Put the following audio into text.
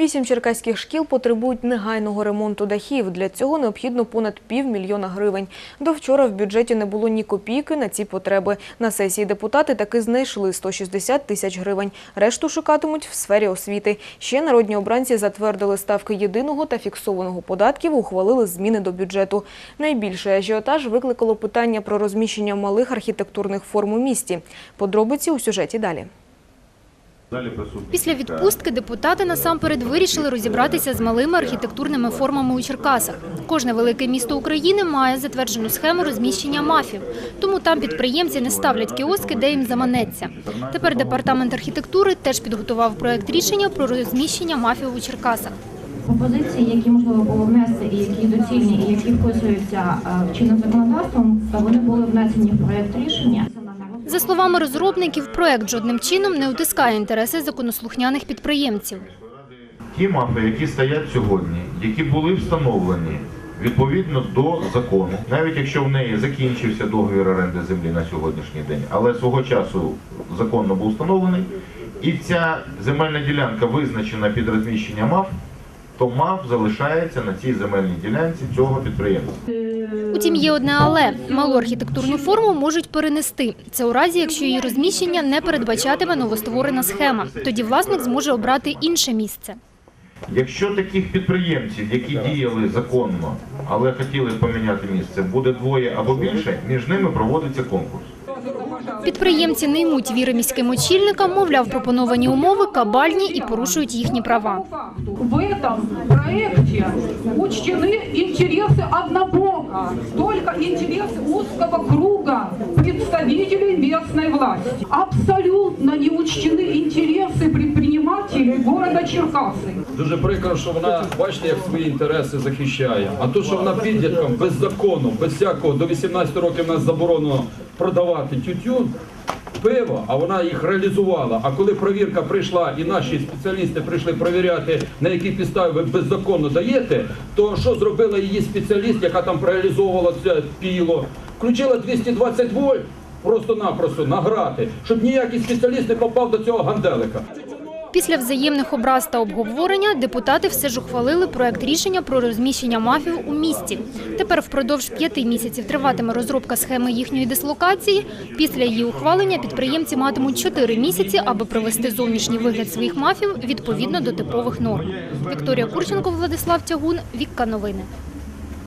Вісім черкаських шкіл потребують негайного ремонту дахів. Для цього необхідно понад півмільйона гривень. До вчора в бюджеті не було ні копійки на ці потреби. На сесії депутати таки знайшли 160 тисяч гривень. Решту шукатимуть в сфері освіти. Ще народні обранці затвердили ставки єдиного та фіксованого податків, ухвалили зміни до бюджету. Найбільший ажіотаж викликало питання про розміщення малих архітектурних форм у місті. Подробиці у сюжеті далі. Після відпустки депутати насамперед вирішили розібратися з малими архітектурними формами у Черкасах. Кожне велике місто України має затверджену схему розміщення мафів, тому там підприємці не ставлять кіоски, де їм заманеться. Тепер департамент архітектури теж підготував проект рішення про розміщення мафів у Черкасах. Пропозиції, які можливо було внести, і які доцільні, і які вписуються е, в чинним законодавством, вони були внесені в проєкт рішення. За словами розробників, проект жодним чином не утискає інтереси законослухняних підприємців. Ті мафи, які стоять сьогодні, які були встановлені відповідно до закону, навіть якщо в неї закінчився договір оренди землі на сьогоднішній день, але свого часу законно був встановлений, і ця земельна ділянка визначена під розміщення МАФ, то МАФ залишається на цій земельній ділянці цього підприємства. Утім, є одне але малу архітектурну форму можуть перенести. Це у разі, якщо її розміщення не передбачатиме новостворена схема. Тоді власник зможе обрати інше місце. Якщо таких підприємців, які діяли законно, але хотіли поміняти місце, буде двоє або більше, між ними проводиться конкурс. Підприємці не ймуть віри міським очільникам, мовляв, пропоновані умови кабальні і порушують їхні права. В этом проекте учтены интересы однобока, только интересы узкого круга представителей местной власти. Абсолютно не учтены интересы предпринимателей города Черкасы. Дуже прикро, що вона, бачите, як свої інтереси захищає. А то, що вона підліткам без закону, без всякого, до 18 років нас заборонено продавати тютюн, пиво, а вона їх реалізувала. А коли провірка прийшла і наші спеціалісти прийшли перевіряти, на якій підставі ви беззаконно даєте, то що зробила її спеціаліст, яка там реалізовувала це піло? Включила 220 вольт просто-напросто на грати, щоб ніякий спеціаліст не попав до цього ганделика. Після взаємних образ та обговорення депутати все ж ухвалили проект рішення про розміщення мафів у місті. Тепер впродовж п'яти місяців триватиме розробка схеми їхньої дислокації. Після її ухвалення підприємці матимуть чотири місяці, аби привести зовнішній вигляд своїх мафів відповідно до типових норм. Вікторія Курченко, Владислав Тягун, Вікка Новини.